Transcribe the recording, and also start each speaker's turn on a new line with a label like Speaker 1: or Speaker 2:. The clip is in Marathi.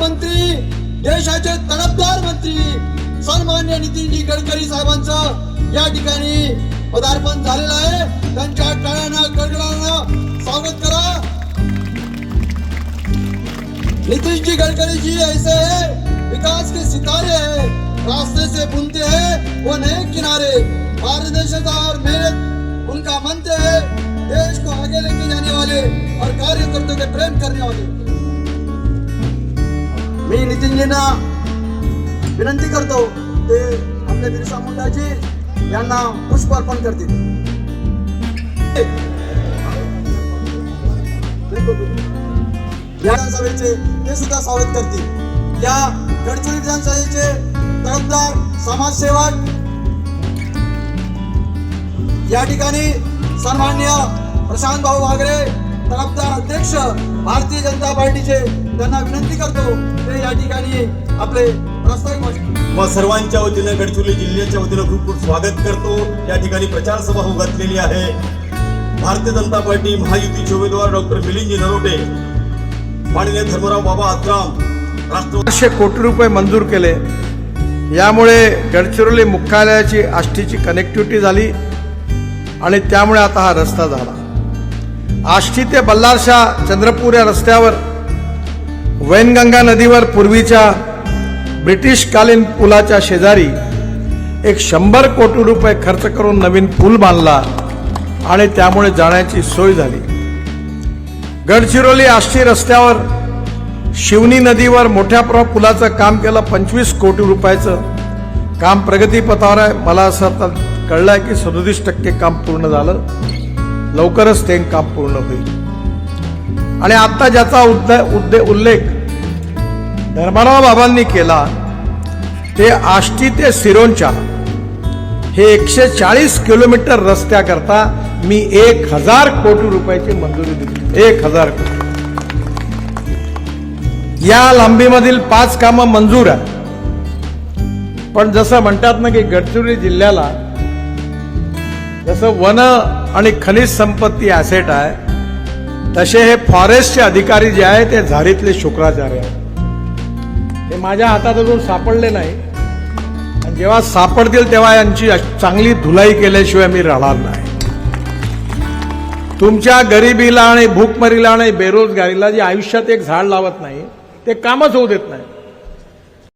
Speaker 1: मंत्री देशाचे तडफदार मंत्री सन्मान्य नितीनजी गडकरी साहेबांचं या ठिकाणी पदार्पण झालेलं आहे. त्यांच्या टाळ्यांना गडगडांना स्वागत करा. नितीनजी गडकरी जी ऐसे है विकास के सितारे है रास्ते से बुनते हैं वो नए किनारे पारदर्शिता और मेहनत उनका मंत्र है देश को आगे लेके जाने वाले और कार्यकर्ताओं के प्रेम करने वाले। मी नितीनजींना विनंती करतो ते आपल्या बिरसा मुंडाजी यांना पुष्प अर्पण करतील विधानसभेचे ते सुद्धा स्वागत करतील. या गडचिरोली विधानसभेचे तरफदार समाजसेवक या ठिकाणी सन्मान्य प्रशांत भाऊ वागरे भारतीय जनता पार्टीचे त्यांना विनंती करतो ते या ठिकाणी आपले
Speaker 2: मग सर्वांच्या वतीनं गडचिरोली जिल्ह्याच्या वतीनं खूप खूप स्वागत करतो. या ठिकाणी प्रचार सभा उघडलेली आहे. भारतीय जनता पार्टी महायुतीचे उमेदवार डॉक्टर मिलिंद नरोटे माननीय धर्मराव बाबा आत्राम राष्ट्रवादी
Speaker 3: चारशे कोटी रुपये मंजूर केले. यामुळे गडचिरोली मुख्यालयाची आष्टीची कनेक्टिव्हिटी झाली आणि त्यामुळे आता हा रस्ता झाला. आष्टी ते बल्लारशा चंद्रपूर या रस्त्यावर वैनगंगा नदीवर पूर्वीच्या ब्रिटिशकालीन पुलाच्या शेजारी एक शंभर कोटी रुपये खर्च करून नवीन पूल बांधला आणि त्यामुळे जाण्याची सोय झाली. गडचिरोली आष्टी रस्त्यावर शिवनी नदीवर मोठ्या प्र पुलाचं काम केलं पंचवीस कोटी रुपयाचं काम प्रगतीपथावर आहे. मला असं आता कळलंय की सदोतीस टक्के काम पूर्ण झालं. लवकरच ते काम पूर्ण होईल. आणि आता ज्याचा उद्दे उद्दे उल्लेख धर्माराव बाबांनी केला ते आष्टी ते सिरोंच्या हे एकशे चाळीस किलोमीटर रस्त्याकरता मी एक हजार कोटी रुपयाची मंजुरी दिली. एक हजार कोटी. या लांबीमधील पाच कामं मंजूर आहे पण जसं म्हणतात ना की गडचिरोली जिल्ह्याला जसं वन आणि खनिज संपत्ती ॲसेट आहे तसे हे फॉरेस्टचे अधिकारी जे आहे ते झारीतले शुक्राचार्य आहेत. हे माझ्या हातात अजून सापडले नाही. आणि जेव्हा सापडतील तेव्हा यांची चांगली धुलाई केल्याशिवाय मी राहणार नाही. तुमच्या गरिबीला आणि भूकमरीला आणि बेरोजगारीला जे आयुष्यात एक झाड लावत नाही ते कामच होऊ देत नाही.